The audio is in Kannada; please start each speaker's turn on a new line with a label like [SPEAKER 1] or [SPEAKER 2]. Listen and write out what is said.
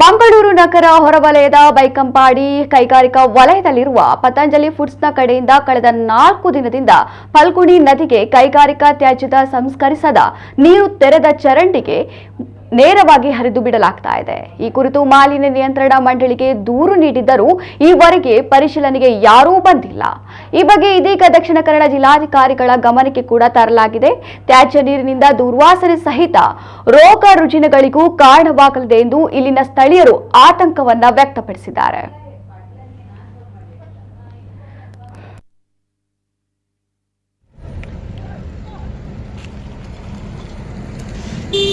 [SPEAKER 1] ಮಂಗಳೂರು ನಗರ ಹೊರವಲಯದ ಬೈಕಂಪಾಡಿ ಕೈಗಾರಿಕಾ ವಲಯದಲ್ಲಿರುವ ಪತಂಜಲಿ ಫುಡ್ಸ್ನ ಕಡೆಯಿಂದ ಕಳೆದ ನಾಲ್ಕು ದಿನದಿಂದ ಫಲ್ಗುಣಿ ನದಿಗೆ ಕೈಗಾರಿಕಾ ತ್ಯಾಜ್ಯದ ಸಂಸ್ಕರಿಸದ ನೀರು ತೆರೆದ ಚರಂಡಿಗೆ ನೇರವಾಗಿ ಹರಿದು ಬಿಡಲಾಗ್ತಾ ಇದೆ. ಈ ಕುರಿತು ಮಾಲಿನ್ಯ ನಿಯಂತ್ರಣ ಮಂಡಳಿಗೆ ದೂರು ನೀಡಿದ್ದರೂ ಈವರೆಗೆ ಪರಿಶೀಲನೆಗೆ ಯಾರೂ ಬಂದಿಲ್ಲ. ಈ ಬಗ್ಗೆ ಇದೀಗ ದಕ್ಷಿಣ ಕನ್ನಡ ಜಿಲ್ಲಾಧಿಕಾರಿಗಳ ಗಮನಕ್ಕೆ ಕೂಡ ತರಲಾಗಿದೆ. ತ್ಯಾಜ್ಯ ನೀರಿನಿಂದ ದುರ್ವಾಸನೆ ಸಹಿತ ರೋಗ ರುಜಿನಗಳಿಗೂ ಕಾರಣವಾಗಲಿದೆ ಎಂದು ಇಲ್ಲಿನ ಸ್ಥಳೀಯರು ಆತಂಕವನ್ನ ವ್ಯಕ್ತಪಡಿಸಿದ್ದಾರೆ. ಈ